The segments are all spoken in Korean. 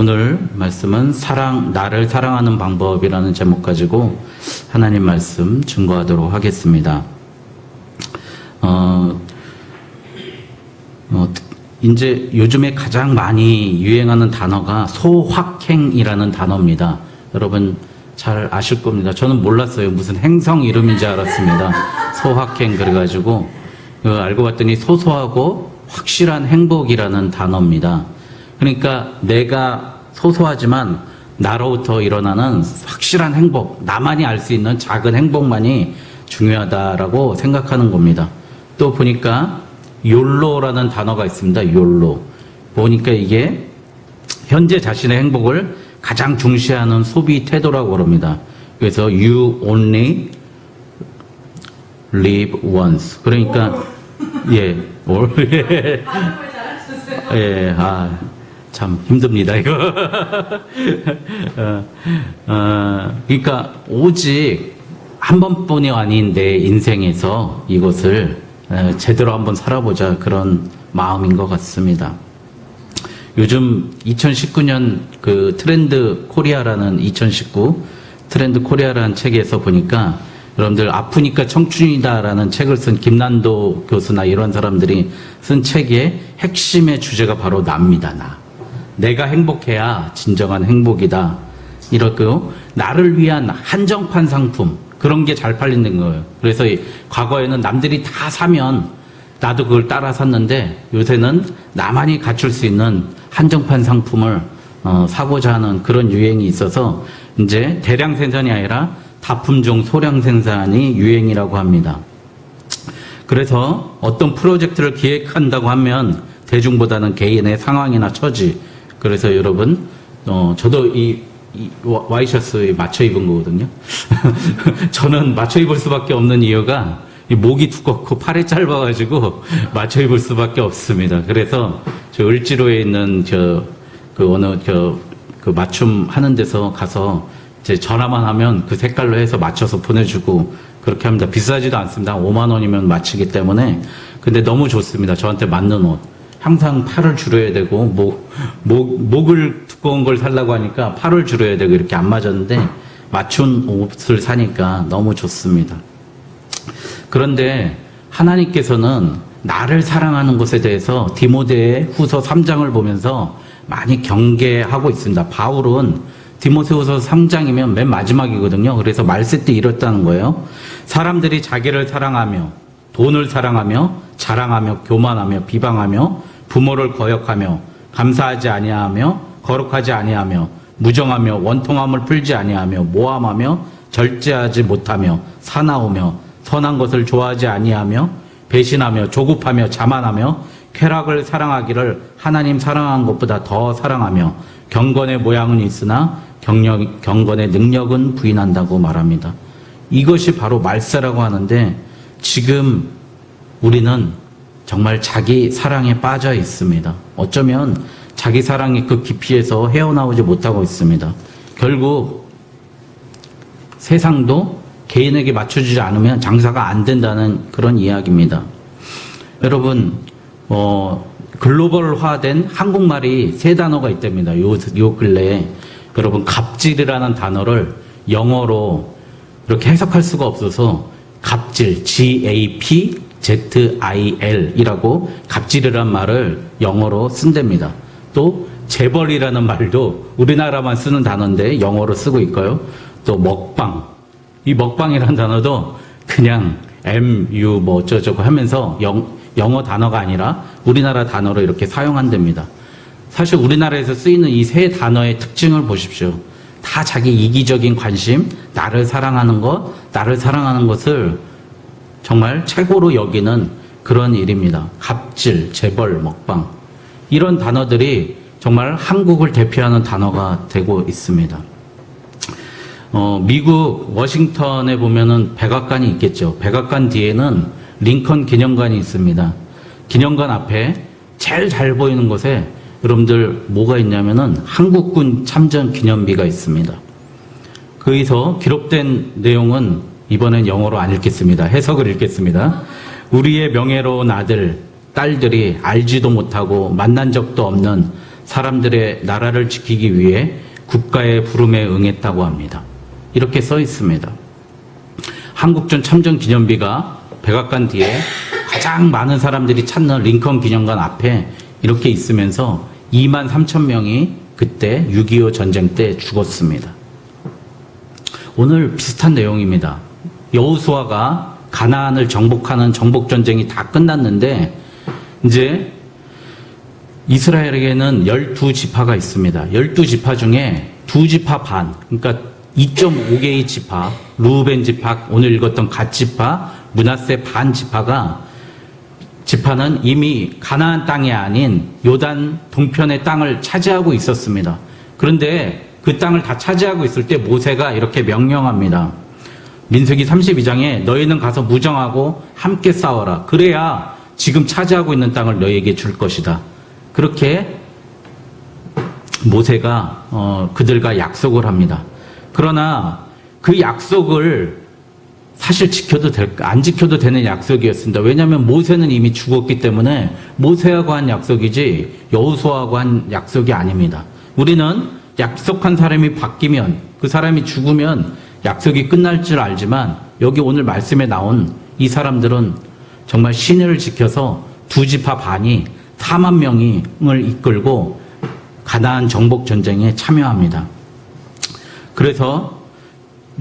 오늘 말씀은 사랑, 나를 사랑하는 방법이라는 제목 가지고 하나님 말씀 증거하도록 하겠습니다. 어, 어, 이제 요즘에 가장 많이 유행하는 단어가 소확행이라는 단어입니다. 여러분 잘 아실 겁니다. 저는 몰랐어요. 무슨 행성 이름인지 알았습니다. 소확행 그래가지고 그 알고 봤더니 소소하고 확실한 행복이라는 단어입니다. 그러니까 내가 소소하지만 나로부터 일어나는 확실한 행복, 나만이 알 수 있는 작은 행복만이 중요하다라고 생각하는 겁니다. 또 보니까 욜로라는 단어가 있습니다. 욜로. 보니까 이게 현재 자신의 행복을 가장 중시하는 소비 태도라고 그럽니다. 그래서 you only live once. 그러니까 예, 올 예. 예, 아, 참 힘듭니다, 이거. 어, 어, 그러니까 오직 한 번뿐이 아닌 내 인생에서 이것을 에, 제대로 한번 살아보자 그런 마음인 것 같습니다. 요즘 2019년 그 트렌드 코리아라는 2019 트렌드 코리아라는 책에서 보니까 여러분들 아프니까 청춘이다라는 책을 쓴 김난도 교수나 이런 사람들이 쓴 책의 핵심의 주제가 바로 나입니다. 나. 내가 행복해야 진정한 행복이다. 이렇고 나를 위한 한정판 상품 그런 게 잘 팔리는 거예요. 그래서 이 과거에는 남들이 다 사면 나도 그걸 따라 샀는데 요새는 나만이 갖출 수 있는 한정판 상품을 어, 사고자 하는 그런 유행이 있어서 이제 대량 생산이 아니라 다품종 소량 생산이 유행이라고 합니다. 그래서 어떤 프로젝트를 기획한다고 하면 대중보다는 개인의 상황이나 처지. 그래서 여러분, 어, 저도 이, 이 와- 와이셔츠 맞춰 입은 거거든요. 저는 맞춰 입을 수밖에 없는 이유가 이 목이 두껍고 팔이 짧아가지고 맞춰 입을 수밖에 없습니다. 그래서 저 을지로에 있는 저, 그 어느 저, 그 맞춤 하는 데서 가서 이제 전화만 하면 그 색깔로 해서 맞춰서 보내주고 그렇게 합니다. 비싸지도 않습니다. 5만 원이면 맞추기 때문에. 근데 너무 좋습니다. 저한테 맞는 옷. 항상 팔을 줄여야 되고 목, 목, 목을 두꺼운 걸 살라고 하니까 팔을 줄여야 되고 이렇게 안 맞았는데 맞춘 옷을 사니까 너무 좋습니다. 그런데 하나님께서는 나를 사랑하는 것에 대해서 디모데의 후서 3장을 보면서 많이 경계하고 있습니다. 바울은 디모데후서 3장이면 맨 마지막이거든요. 그래서 말세 때 이렇다는 거예요. 사람들이 자기를 사랑하며 돈을 사랑하며 자랑하며 교만하며 비방하며 부모를 거역하며 감사하지 아니하며 거룩하지 아니하며 무정하며 원통함을 풀지 아니하며 모함하며 절제하지 못하며 사나우며 선한 것을 좋아하지 아니하며 배신하며 조급하며 자만하며 쾌락을 사랑하기를 하나님 사랑한 것보다 더 사랑하며 경건의 모양은 있으나 경력, 경건의 능력은 부인한다고 말합니다. 이것이 바로 말세라고 하는데 지금 우리는 정말 자기 사랑에 빠져 있습니다. 어쩌면 자기 사랑의 그 깊이에서 헤어나오지 못하고 있습니다. 결국 세상도 개인에게 맞춰주지 않으면 장사가 안 된다는 그런 이야기입니다. 여러분, 어, 글로벌화된 한국말이 세 단어가 있답니다. 요, 요 근래에. 여러분, 갑질이라는 단어를 영어로 이렇게 해석할 수가 없어서 갑질, G-A-P-Z-I-L 이라고 갑질이라는 말을 영어로 쓴답니다. 또 재벌이라는 말도 우리나라만 쓰는 단어인데 영어로 쓰고 있고요. 또 먹방. 이 먹방이라는 단어도 그냥 MU 뭐 어쩌저쩌고 하면서 영, 영어 단어가 아니라 우리나라 단어로 이렇게 사용한답니다. 사실 우리나라에서 쓰이는 이 세 단어의 특징을 보십시오. 다 자기 이기적인 관심, 나를 사랑하는 것, 나를 사랑하는 것을 정말 최고로 여기는 그런 일입니다. 갑질, 재벌, 먹방. 이런 단어들이 정말 한국을 대표하는 단어가 되고 있습니다. 어, 미국 워싱턴에 보면은 백악관이 있겠죠. 백악관 뒤에는 링컨 기념관이 있습니다. 기념관 앞에 제일 잘 보이는 곳에 여러분들 뭐가 있냐면은 한국군 참전 기념비가 있습니다. 거기서 기록된 내용은 이번엔 영어로 안 읽겠습니다. 해석을 읽겠습니다. 우리의 명예로운 아들, 딸들이 알지도 못하고 만난 적도 없는 사람들의 나라를 지키기 위해 국가의 부름에 응했다고 합니다. 이렇게 써 있습니다. 한국전 참전 기념비가 백악관 뒤에 가장 많은 사람들이 찾는 링컨 기념관 앞에 이렇게 있으면서 2만 3천 명이 그때 6.25 전쟁 때 죽었습니다. 오늘 비슷한 내용입니다. 여호수아가 가나안을 정복하는 정복 전쟁이 다 끝났는데 이제 이스라엘에게는 12지파가 있습니다. 12지파 중에 두 지파 반, 그러니까 2.5개의 지파, 루벤 지파, 오늘 읽었던 갓 지파, 문하세 반 지파가 지파는 이미 가나안 땅이 아닌 요단 동편의 땅을 차지하고 있었습니다. 그런데 그 땅을 다 차지하고 있을 때 모세가 이렇게 명령합니다. 민수기 32장에 너희는 가서 무정하고 함께 싸워라. 그래야 지금 차지하고 있는 땅을 너희에게 줄 것이다. 그렇게 모세가 어, 그들과 약속을 합니다. 그러나 그 약속을 사실 지켜도 될, 안 지켜도 되는 약속이었습니다. 왜냐하면 모세는 이미 죽었기 때문에 모세하고 한 약속이지 여호수아하고 한 약속이 아닙니다. 우리는 약속한 사람이 바뀌면 그 사람이 죽으면 약속이 끝날 줄 알지만 여기 오늘 말씀에 나온 이 사람들은 정말 신을 지켜서 두 지파 반이 4만 명을 이끌고 가나안 정복 전쟁에 참여합니다. 그래서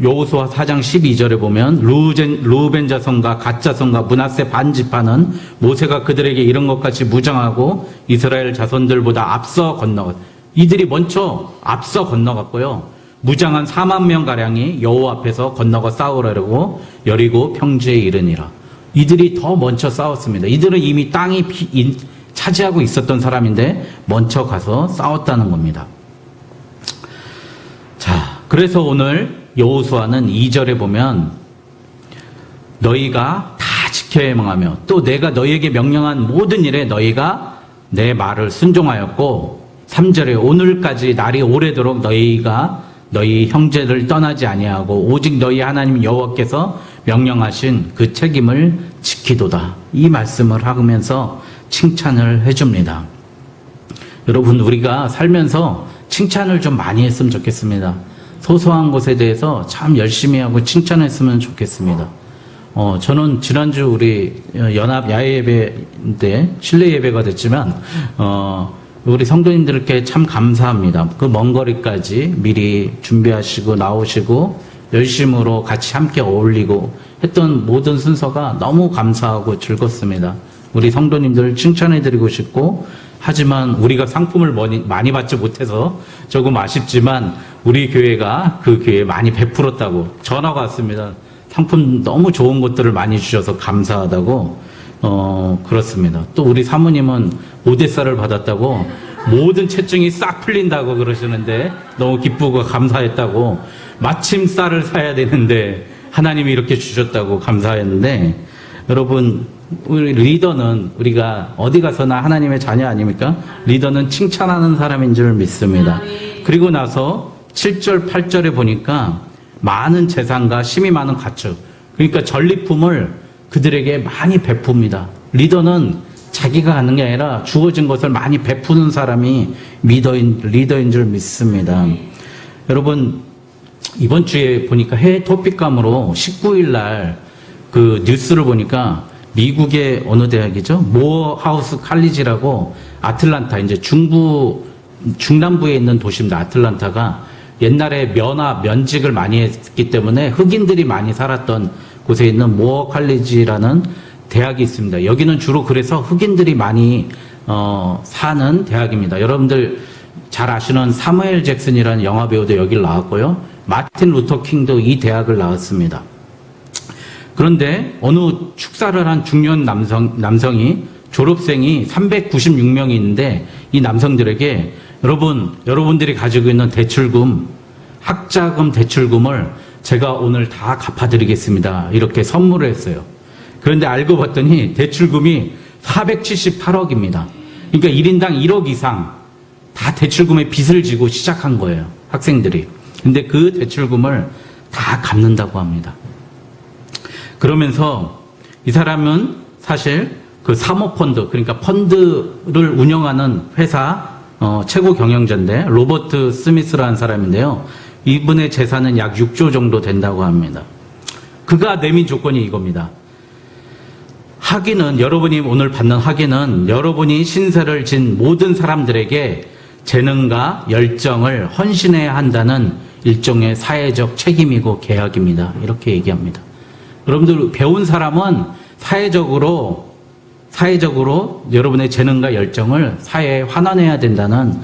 여호수아 4장 12절에 보면 루벤, 루벤 자손과 갓 자손과 문하세 반 지파는 모세가 그들에게 이런 것 같이 무장하고 이스라엘 자손들보다 앞서 건너갔. 이들이 먼저 앞서 건너갔고요. 무장한 4만 명 가량이 여호 앞에서 건너가 싸우려고 여리고 평지에 이르니라. 이들이 더 먼저 싸웠습니다. 이들은 이미 땅이 피- 인- 차지하고 있었던 사람인데 먼저 가서 싸웠다는 겁니다. 자, 그래서 오늘 여호수아는 2절에 보면 너희가 다 지켜야 망하며 또 내가 너희에게 명령한 모든 일에 너희가 내 말을 순종하였고 3절에 오늘까지 날이 오래도록 너희가 너희 형제를 떠나지 아니하고 오직 너희 하나님 여호와께서 명령하신 그 책임을 지키도다. 이 말씀을 하면서 칭찬을 해줍니다. 여러분 우리가 살면서 칭찬을 좀 많이 했으면 좋겠습니다. 소소한 것에 대해서 참 열심히 하고 칭찬했으면 좋겠습니다. 어, 저는 지난주 우리 연합 야외 예배 때 실내 예배가 됐지만 어, 우리 성도님들께 참 감사합니다. 그 먼 거리까지 미리 준비하시고 나오시고 열심으로 같이 함께 어울리고 했던 모든 순서가 너무 감사하고 즐겁습니다. 우리 성도님들 칭찬해드리고 싶고 하지만 우리가 상품을 많이, 받지 못해서 조금 아쉽지만 우리 교회가 그 교회에 많이 베풀었다고 전화가 왔습니다. 상품 너무 좋은 것들을 많이 주셔서 감사하다고 어 그렇습니다. 또 우리 사모님은 오데사를 받았다고 모든 체증이 싹 풀린다고 그러시는데 너무 기쁘고 감사했다고 마침 쌀을 사야 되는데 하나님이 이렇게 주셨다고 감사했는데 여러분 우리 리더는 우리가 어디 가서나 하나님의 자녀 아닙니까? 리더는 칭찬하는 사람인 줄 믿습니다. 그리고 나서 7절 8절에 보니까 많은 재산과 힘이 많은 가축 그러니까 전리품을 그들에게 많이 베풉니다. 리더는 자기가 하는 게 아니라 주어진 것을 많이 베푸는 사람이 리더인, 리더인 줄 믿습니다. 여러분, 이번 주에 보니까 해외 토픽감으로 19일 날 그 뉴스를 보니까 미국의 어느 대학이죠? 모어하우스 칼리지라고 아틀란타, 이제 중부, 중남부에 있는 도시입니다. 아틀란타가 옛날에 면화, 면직을 많이 했기 때문에 흑인들이 많이 살았던 곳에 있는 모어 칼리지라는 대학이 있습니다. 여기는 주로 그래서 흑인들이 많이 어, 사는 대학입니다. 여러분들 잘 아시는 사무엘 잭슨이라는 영화 배우도 여기를 나왔고요. 마틴 루터 킹도 이 대학을 나왔습니다. 그런데 어느 축사를 한 중년 남성, 남성이 졸업생이 396명이 있는데 이 남성들에게 여러분, 여러분들이 가지고 있는 대출금, 학자금 대출금을 제가 오늘 다 갚아드리겠습니다. 이렇게 선물을 했어요. 그런데 알고 봤더니 대출금이 478억입니다. 그러니까 1인당 1억 이상 다 대출금에 빚을 지고 시작한 거예요. 학생들이. 근데 그 대출금을 다 갚는다고 합니다. 그러면서 이 사람은 사실 그 사모펀드, 그러니까 펀드를 운영하는 회사 어, 최고 경영자인데 로버트 스미스라는 사람인데요. 이분의 재산은 약 6조 정도 된다고 합니다. 그가 내민 조건이 이겁니다. 학위는 여러분이 오늘 받는 학위는 여러분이 신세를 진 모든 사람들에게 재능과 열정을 헌신해야 한다는 일종의 사회적 책임이고 계약입니다. 이렇게 얘기합니다. 여러분들 배운 사람은 사회적으로 사회적으로 여러분의 재능과 열정을 사회에 환원해야 된다는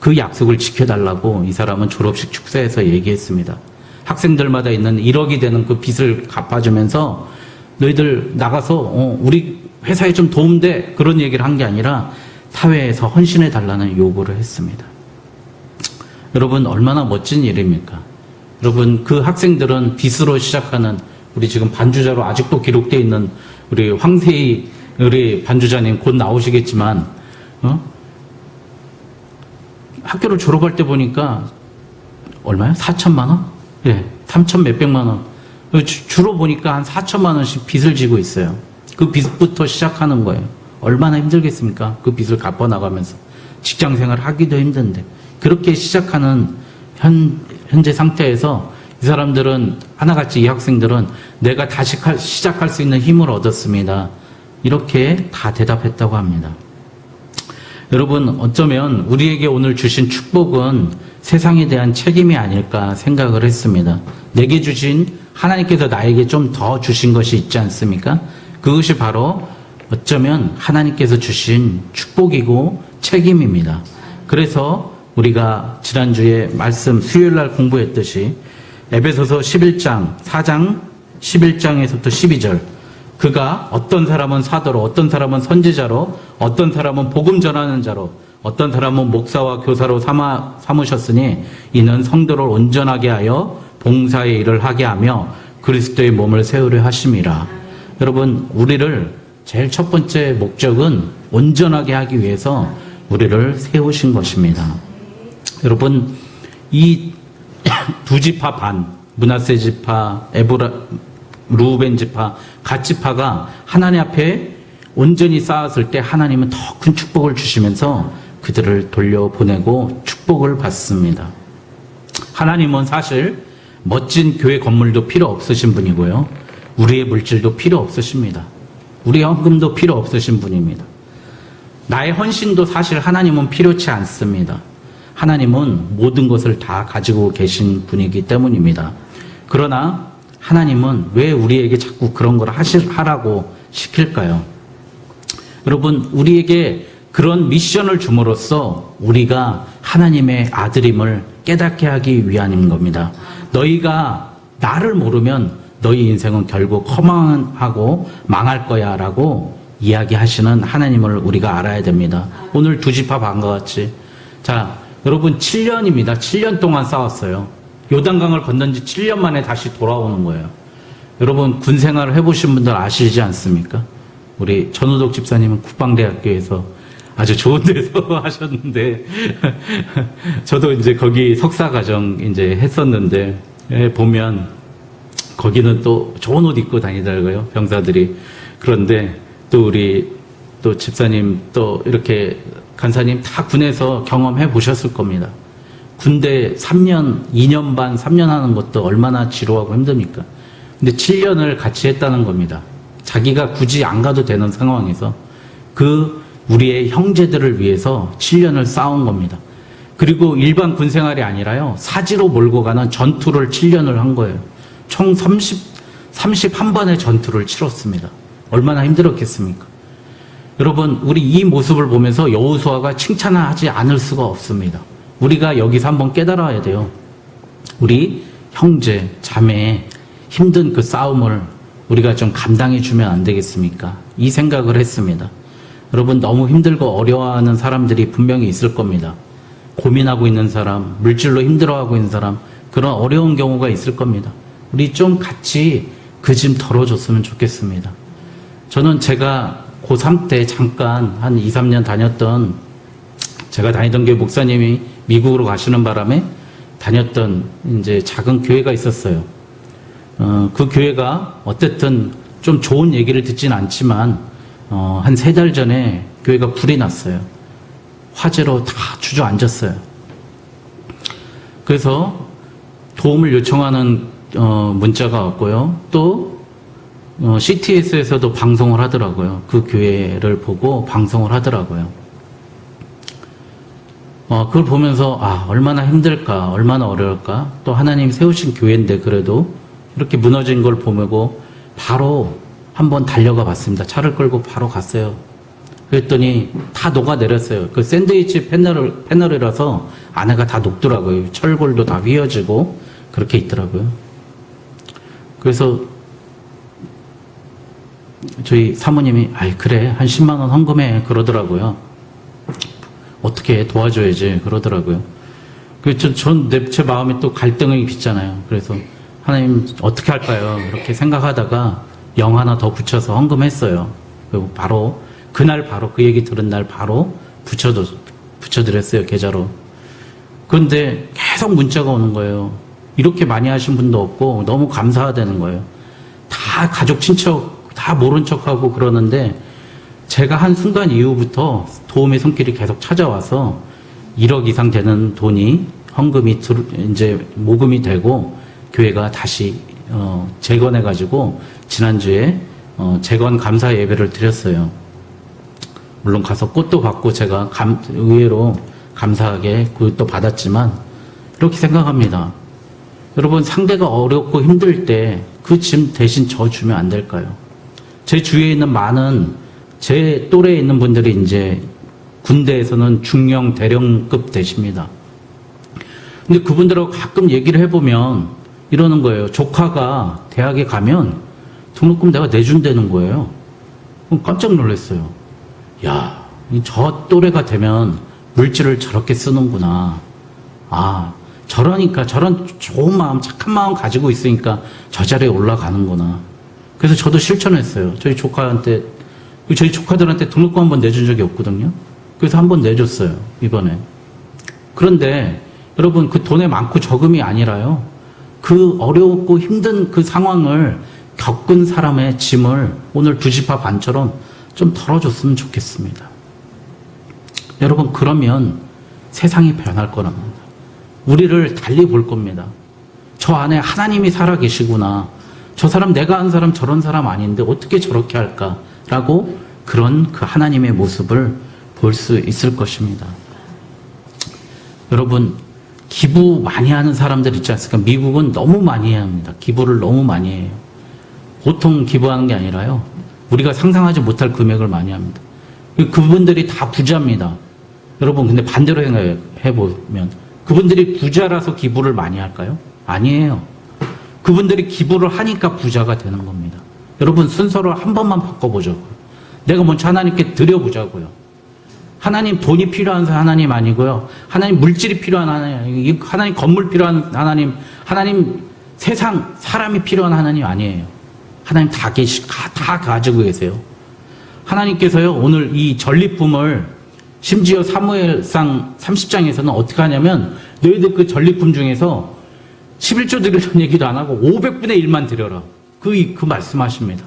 그 약속을 지켜달라고 이 사람은 졸업식 축사에서 얘기했습니다. 학생들마다 있는 1억이 되는 그 빚을 갚아주면서 너희들 나가서 어, 우리 회사에 좀 도움돼 그런 얘기를 한 게 아니라 사회에서 헌신해 달라는 요구를 했습니다. 여러분 얼마나 멋진 일입니까? 여러분 그 학생들은 빚으로 시작하는 우리 지금 반주자로 아직도 기록되어 있는 우리 황세희 우리 반주자님 곧 나오시겠지만 어? 학교를 졸업할 때 보니까 얼마요? 4천만 원? 예, 3천 몇백만 원. 주- 주로 보니까 한 4천만 원씩 빚을 지고 있어요. 그 빚부터 시작하는 거예요. 얼마나 힘들겠습니까? 그 빚을 갚아 나가면서 직장 생활 하기도 힘든데 그렇게 시작하는 현, 현재 상태에서 이 사람들은 하나같이 이 학생들은 내가 다시 할- 시작할 수 있는 힘을 얻었습니다. 이렇게 다 대답했다고 합니다. 여러분, 어쩌면 우리에게 오늘 주신 축복은 세상에 대한 책임이 아닐까 생각을 했습니다. 내게 주신 하나님께서 나에게 좀 더 주신 것이 있지 않습니까? 그것이 바로 어쩌면 하나님께서 주신 축복이고 책임입니다. 그래서 우리가 지난주에 말씀 수요일 날 공부했듯이 에베소서 11장, 4장 11장에서부터 12절 그가 어떤 사람은 사도로, 어떤 사람은 선지자로, 어떤 사람은 복음 전하는 자로, 어떤 사람은 목사와 교사로 삼아, 삼으셨으니 이는 성도를 온전하게 하여 봉사의 일을 하게 하며 그리스도의 몸을 세우려 하심이라. 여러분, 우리를 제일 첫 번째 목적은 온전하게 하기 위해서 우리를 세우신 것입니다. 여러분, 이 두 지파 반, 문하세 지파, 에브라, 루벤 지파, 갓 지파가 하나님 앞에 온전히 쌓았을 때 하나님은 더 큰 축복을 주시면서 그들을 돌려보내고 축복을 받습니다. 하나님은 사실 멋진 교회 건물도 필요 없으신 분이고요. 우리의 물질도 필요 없으십니다. 우리의 헌금도 필요 없으신 분입니다. 나의 헌신도 사실 하나님은 필요치 않습니다. 하나님은 모든 것을 다 가지고 계신 분이기 때문입니다. 그러나 하나님은 왜 우리에게 자꾸 그런 걸 하라고 시킬까요? 여러분, 우리에게 그런 미션을 줌으로써 우리가 하나님의 아들임을 깨닫게 하기 위함인 겁니다. 너희가 나를 모르면 너희 인생은 결국 허망하고 망할 거야 라고 이야기하시는 하나님을 우리가 알아야 됩니다. 오늘 두 집합 한것 같이. 자, 여러분 7년입니다. 7년 동안 싸웠어요. 요단강을 건넌 지 7년 만에 다시 돌아오는 거예요. 여러분 군 생활을 해보신 분들 아시지 않습니까? 우리 전우덕 집사님은 국방대학교에서 아주 좋은 데서 하셨는데 저도 이제 거기 석사 과정 이제 했었는데 예, 보면 거기는 또 좋은 옷 입고 다니더라고요 병사들이 그런데 또 우리 또 집사님 또 이렇게 간사님 다 군에서 경험해 보셨을 겁니다. 군대 3년, 2년 반, 3년 하는 것도 얼마나 지루하고 힘듭니까? 근데 7년을 같이 했다는 겁니다. 자기가 굳이 안 가도 되는 상황에서 그 우리의 형제들을 위해서 7년을 싸운 겁니다. 그리고 일반 군 생활이 아니라요, 사지로 몰고 가는 전투를 7년을 한 거예요. 총 30, 31번의 전투를 치렀습니다. 얼마나 힘들었겠습니까? 여러분, 우리 이 모습을 보면서 여호수아가 칭찬하지 않을 수가 없습니다. 우리가 여기서 한번 깨달아야 돼요. 우리 형제, 자매의 힘든 그 싸움을 우리가 좀 감당해 주면 안 되겠습니까? 이 생각을 했습니다. 여러분, 너무 힘들고 어려워하는 사람들이 분명히 있을 겁니다. 고민하고 있는 사람, 물질로 힘들어하고 있는 사람, 그런 어려운 경우가 있을 겁니다. 우리 좀 같이 그 짐 덜어줬으면 좋겠습니다. 저는 제가 고3 때 잠깐 한 2, 3년 다녔던 제가 다니던 교회 목사님이 미국으로 가시는 바람에 다녔던 이제 작은 교회가 있었어요. 어, 그 교회가 어쨌든 좀 좋은 얘기를 듣진 않지만 어, 한 세 달 전에 교회가 불이 났어요. 화제로 다 주저앉았어요. 그래서 도움을 요청하는 어, 문자가 왔고요. 또 어, CTS에서도 방송을 하더라고요. 그 교회를 보고 방송을 하더라고요. 어, 그걸 보면서 아 얼마나 힘들까, 얼마나 어려울까. 또 하나님 세우신 교회인데 그래도 이렇게 무너진 걸 보고 바로 한번 달려가 봤습니다. 차를 끌고 바로 갔어요. 그랬더니 다 녹아내렸어요. 그 샌드위치 패널, 패널이라서 안에가 다 녹더라고요. 철골도 다 휘어지고 그렇게 있더라고요. 그래서 저희 사모님이 아이 그래 한 10만 원 헌금해 그러더라고요. 어떻게 도와줘야지 그러더라고요. 그전제 마음에 또 갈등이 있잖아요. 그래서 하나님 어떻게 할까요? 이렇게 생각하다가 영 하나 더 붙여서 헌금했어요. 그리고 바로 그날 바로 그 얘기 들은 날 바로 붙여도 붙여드렸어요 계좌로. 그런데 계속 문자가 오는 거예요. 이렇게 많이 하신 분도 없고 너무 감사하다는 거예요. 다 가족 친척 다 모른 척하고 그러는데 제가 한 순간 이후부터 도움의 손길이 계속 찾아와서 1억 이상 되는 돈이 헌금이 들- 이제 모금이 되고 교회가 다시 어, 재건해 가지고 지난주에 어, 재건 감사 예배를 드렸어요. 물론 가서 꽃도 받고 제가 감, 의외로 감사하게 그것도 받았지만 이렇게 생각합니다. 여러분 상대가 어렵고 힘들 때 그 짐 대신 저 주면 안 될까요? 제 주위에 있는 많은 제 또래에 있는 분들이 이제 군대에서는 중령 대령급 되십니다. 근데 그분들하고 가끔 얘기를 해보면 이러는 거예요. 조카가 대학에 가면 등록금 내가 내준다는 거예요. 깜짝 놀랐어요. 야, 이저 또래가 되면 물질을 저렇게 쓰는구나. 아, 저러니까 저런 좋은 마음, 착한 마음 가지고 있으니까 저 자리에 올라가는구나. 그래서 저도 실천했어요. 저희 조카한테, 저희 조카들한테 등록금 한 번 내준 적이 없거든요. 그래서 한 번 내줬어요, 이번에. 그런데 여러분, 그 돈의 많고 적음이 아니라요. 그 어렵고 힘든 그 상황을 겪은 사람의 짐을 오늘 두 지파 반처럼 좀 덜어줬으면 좋겠습니다. 여러분, 그러면 세상이 변할 거랍니다. 우리를 달리 볼 겁니다. 저 안에 하나님이 살아 계시구나. 저 사람 내가 한 사람 저런 사람 아닌데 어떻게 저렇게 할까라고 그런 그 하나님의 모습을 볼 수 있을 것입니다. 여러분 기부 많이 하는 사람들 있지 않습니까? 미국은 너무 많이 해야 합니다. 기부를 너무 많이 해요. 보통 기부하는 게 아니라요. 우리가 상상하지 못할 금액을 많이 합니다. 그분들이 다 부자입니다. 여러분 근데 반대로 생각해 보면 그분들이 부자라서 기부를 많이 할까요? 아니에요. 그분들이 기부를 하니까 부자가 되는 겁니다. 여러분 순서를 한 번만 바꿔보자고요. 내가 먼저 하나님께 드려보자고요. 하나님 돈이 필요한 하나님 아니고요. 하나님 물질이 필요한 하나님, 하나님 건물 필요한 하나님, 하나님 세상 사람이 필요한 하나님 아니에요. 하나님 다 계시, 다 가지고 계세요. 하나님께서요 오늘 이 전리품을 심지어 사무엘상 30장에서는 어떻게 하냐면 너희들 그 전리품 중에서 11조 드리는 얘기도 안 하고 500분의 1만 드려라. 그, 그 말씀하십니다.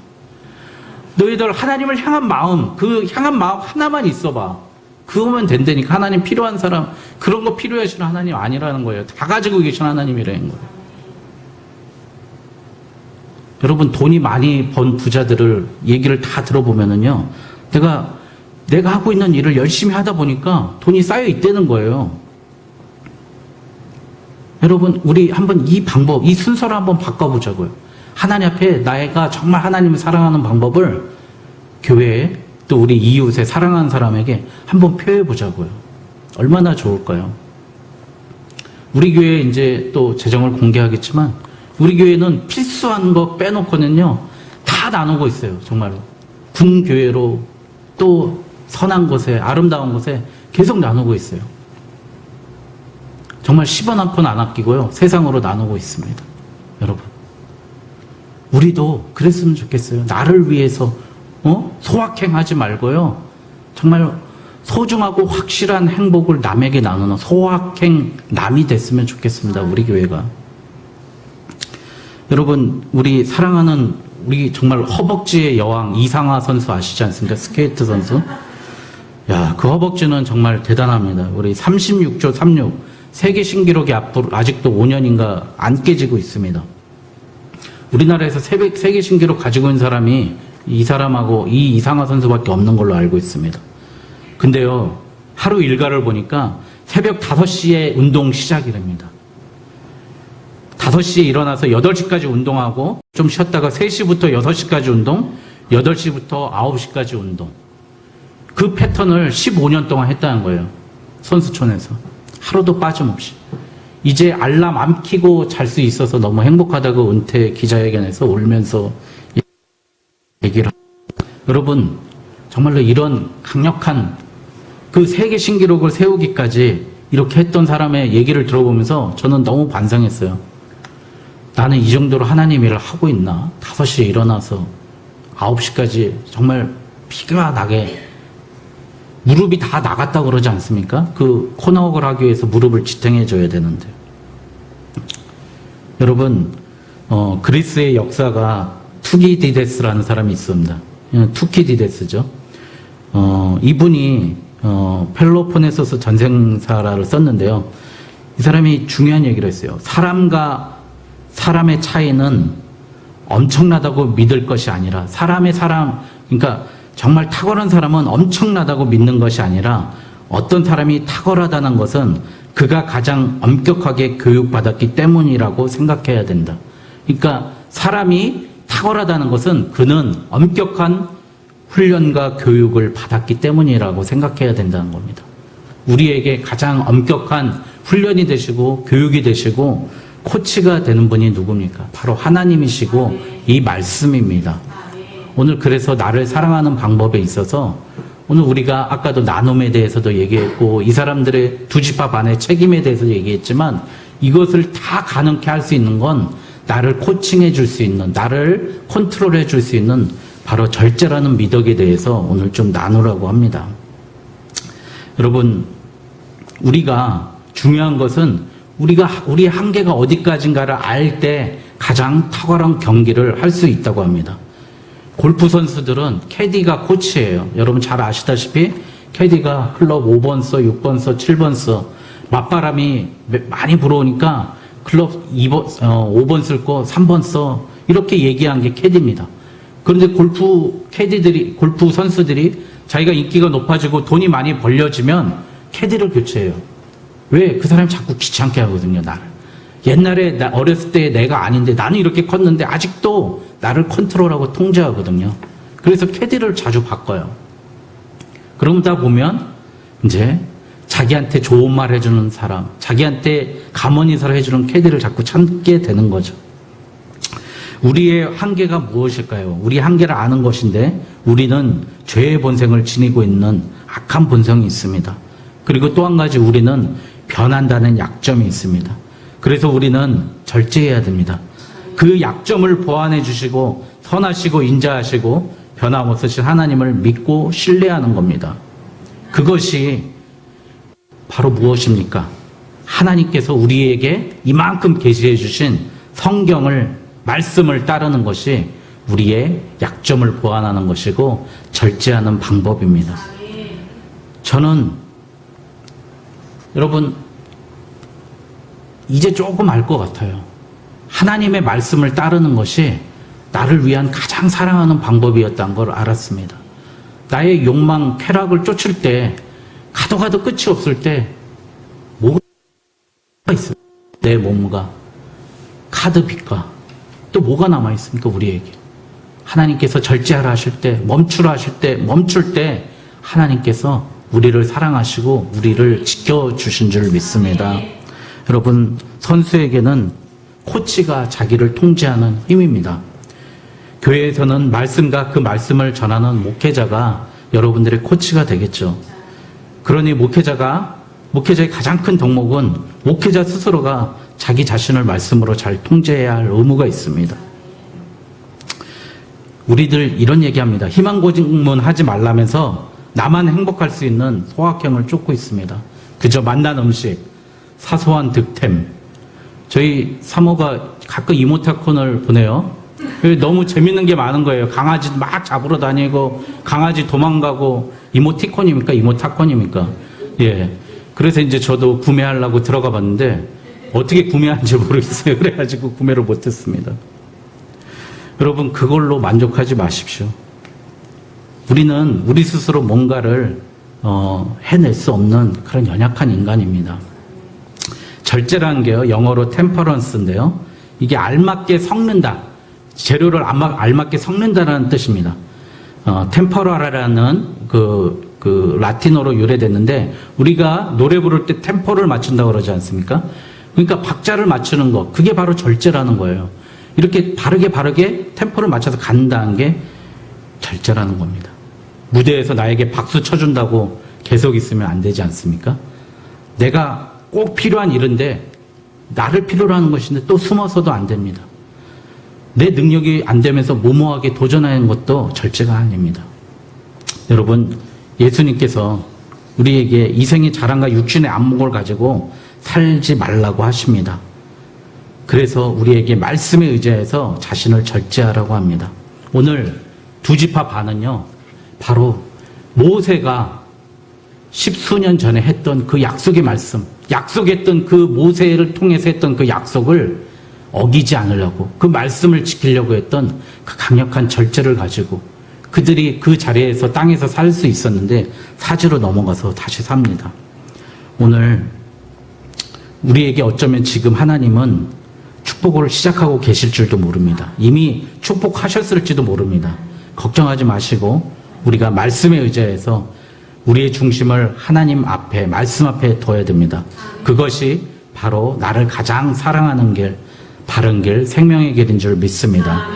너희들 하나님을 향한 마음, 그 향한 마음 하나만 있어봐. 그거면 된다니까. 하나님 필요한 사람, 그런 거 필요하시는 하나님 아니라는 거예요. 다 가지고 계신 하나님이라는 거예요. 여러분, 돈이 많이 번 부자들을 얘기를 다 들어보면은요, 내가, 내가 하고 있는 일을 열심히 하다 보니까 돈이 쌓여 있다는 거예요. 여러분, 우리 한번 이 방법, 이 순서를 한번 바꿔보자고요. 하나님 앞에 나이가 정말 하나님을 사랑하는 방법을 교회에 또 우리 이웃에 사랑하는 사람에게 한번 표해 보자고요. 얼마나 좋을까요? 우리 교회 이제 또 재정을 공개하겠지만 우리 교회는 필수한 거 빼놓고는요 다 나누고 있어요. 정말로 군 교회로 또 선한 곳에 아름다운 곳에 계속 나누고 있어요. 정말 10원 한 푼 안 아끼고요 세상으로 나누고 있습니다. 여러분 우리도 그랬으면 좋겠어요. 나를 위해서 어? 소확행하지 말고요. 정말 소중하고 확실한 행복을 남에게 나누는 소확행 남이 됐으면 좋겠습니다. 우리 교회가. 여러분, 우리 사랑하는 우리 정말 허벅지의 여왕 이상화 선수 아시지 않습니까? 스케이트 선수. 야, 그 허벅지는 정말 대단합니다. 우리 36조 36 세계 신기록이 앞으로 아직도 5년인가 안 깨지고 있습니다. 우리나라에서 세계, 신기록 가지고 있는 사람이 이 사람하고 이 이상화 선수밖에 없는 걸로 알고 있습니다. 근데요, 하루 일과를 보니까 새벽 5시에 운동 시작이랍니다. 5시에 일어나서 8시까지 운동하고 좀 쉬었다가 3시부터 6시까지 운동, 8시부터 9시까지 운동. 그 패턴을 15년 동안 했다는 거예요. 선수촌에서. 하루도 빠짐없이. 이제 알람 안 키고 잘 수 있어서 너무 행복하다고 은퇴 기자회견에서 울면서 얘기를. 여러분, 정말로 이런 강력한 그 세계 신기록을 세우기까지 이렇게 했던 사람의 얘기를 들어보면서 저는 너무 반성했어요. 나는 이 정도로 하나님 일을 하고 있나? 5시에 일어나서 9시까지 정말 피가 나게 무릎이 다 나갔다고 그러지 않습니까? 그 코너웍을 하기 위해서 무릎을 지탱해 줘야 되는데. 여러분, 어, 그리스의 역사가 투기디데스라는 사람이 있습니다. 예, 투키디데스죠. 어, 이분이 어, 펠로포네소스 전생사라를 썼는데요. 이 사람이 중요한 얘기를 했어요. 사람과 사람의 차이는 엄청나다고 믿을 것이 아니라 사람의 사람, 그러니까 정말 탁월한 사람은 엄청나다고 믿는 것이 아니라 어떤 사람이 탁월하다는 것은 그가 가장 엄격하게 교육받았기 때문이라고 생각해야 된다. 그러니까 사람이 탁월하다는 것은 그는 엄격한 훈련과 교육을 받았기 때문이라고 생각해야 된다는 겁니다. 우리에게 가장 엄격한 훈련이 되시고 교육이 되시고 코치가 되는 분이 누굽니까? 바로 하나님이시고 이 말씀입니다. 오늘 그래서 나를 사랑하는 방법에 있어서 오늘 우리가 아까도 나눔에 대해서도 얘기했고 이 사람들의 두 집합 안의 책임에 대해서 얘기했지만 이것을 다 가능케 할 수 있는 건 나를 코칭해 줄 수 있는 나를 컨트롤해 줄 수 있는 바로 절제라는 미덕에 대해서 오늘 좀 나누라고 합니다. 여러분 우리가 중요한 것은 우리가 우리의 한계가 어디까지인가를 알 때 가장 탁월한 경기를 할 수 있다고 합니다. 골프 선수들은 캐디가 코치예요. 여러분 잘 아시다시피 캐디가 클럽 5번 써, 6번 써, 7번 써. 맞바람이 많이 불어오니까 클럽 2번, 어, 5번 쓸 거 3번 써. 이렇게 얘기한 게 캐디입니다. 그런데 골프 캐디들이, 골프 선수들이 자기가 인기가 높아지고 돈이 많이 벌려지면 캐디를 교체해요. 왜? 그 사람이 자꾸 귀찮게 하거든요, 나를. 옛날에 나 어렸을 때 내가 아닌데 나는 이렇게 컸는데 아직도 나를 컨트롤하고 통제하거든요. 그래서 캐디를 자주 바꿔요. 그러다 보면 이제 자기한테 좋은 말 해주는 사람, 자기한테 감언 인사를 해주는 캐디를 자꾸 찾게 되는 거죠. 우리의 한계가 무엇일까요? 우리 한계를 아는 것인데 우리는 죄의 본성을 지니고 있는 악한 본성이 있습니다. 그리고 또 한 가지 우리는 변한다는 약점이 있습니다. 그래서 우리는 절제해야 됩니다. 그 약점을 보완해 주시고 선하시고 인자하시고 변함없으신 하나님을 믿고 신뢰하는 겁니다. 그것이 바로 무엇입니까? 하나님께서 우리에게 이만큼 계시해 주신 성경을 말씀을 따르는 것이 우리의 약점을 보완하는 것이고 절제하는 방법입니다. 저는 여러분 이제 조금 알 것 같아요. 하나님의 말씀을 따르는 것이 나를 위한 가장 사랑하는 방법이었다는 걸 알았습니다. 나의 욕망, 쾌락을 쫓을 때, 가도 가도 끝이 없을 때, 뭐가 있어요? 내 몸과, 카드 빚과, 또 뭐가 남아있습니까, 우리에게? 하나님께서 절제하라 하실 때, 멈추라 하실 때, 멈출 때, 하나님께서 우리를 사랑하시고, 우리를 지켜주신 줄 믿습니다. 여러분, 선수에게는 코치가 자기를 통제하는 힘입니다. 교회에서는 말씀과 그 말씀을 전하는 목회자가 여러분들의 코치가 되겠죠. 그러니 목회자가, 목회자의 가장 큰 덕목은 목회자 스스로가 자기 자신을 말씀으로 잘 통제해야 할 의무가 있습니다. 우리들 이런 얘기합니다. 희망 고증문 하지 말라면서 나만 행복할 수 있는 소확행을 쫓고 있습니다. 그저 만난 음식, 사소한 득템. 저희 사모가 가끔 이모타콘을 보내요. 너무 재밌는 게 많은 거예요. 강아지 막 잡으러 다니고, 강아지 도망가고, 이모티콘입니까? 이모타콘입니까? 예. 그래서 이제 저도 구매하려고 들어가 봤는데 어떻게 구매하는지 모르겠어요. 그래가지고 구매를 못했습니다. 여러분 그걸로 만족하지 마십시오. 우리는 우리 스스로 뭔가를 어, 해낼 수 없는 그런 연약한 인간입니다. 절제라는 게요, 영어로 템퍼런스인데요. 이게 알맞게 섞는다. 재료를 알맞, 알맞게 섞는다라는 뜻입니다. 어, 템퍼라라는 그, 그 라틴어로 유래됐는데 우리가 노래 부를 때 템포를 맞춘다고 그러지 않습니까? 그러니까 박자를 맞추는 거, 그게 바로 절제라는 거예요. 이렇게 바르게 바르게 템포를 맞춰서 간다는 게 절제라는 겁니다. 무대에서 나에게 박수 쳐준다고 계속 있으면 안 되지 않습니까? 내가 꼭 필요한 일인데 나를 필요로 하는 것인데 또 숨어서도 안 됩니다. 내 능력이 안 되면서 모모하게 도전하는 것도 절제가 아닙니다. 여러분, 예수님께서 우리에게 이생의 자랑과 육신의 안목을 가지고 살지 말라고 하십니다. 그래서 우리에게 말씀에 의지해서 자신을 절제하라고 합니다. 오늘 두 지파 반은요, 바로 모세가 십수년 전에 했던 그 약속의 말씀, 약속했던 그 모세를 통해서 했던 그 약속을 어기지 않으려고 그 말씀을 지키려고 했던 그 강력한 절제를 가지고 그들이 그 자리에서 땅에서 살 수 있었는데 사지로 넘어가서 다시 삽니다. 오늘 우리에게 어쩌면 지금 하나님은 축복을 시작하고 계실 줄도 모릅니다. 이미 축복하셨을지도 모릅니다. 걱정하지 마시고 우리가 말씀에 의지해서 우리의 중심을 하나님 앞에, 말씀 앞에 둬야 됩니다. 그것이 바로 나를 가장 사랑하는 길, 바른 길, 생명의 길인 줄 믿습니다.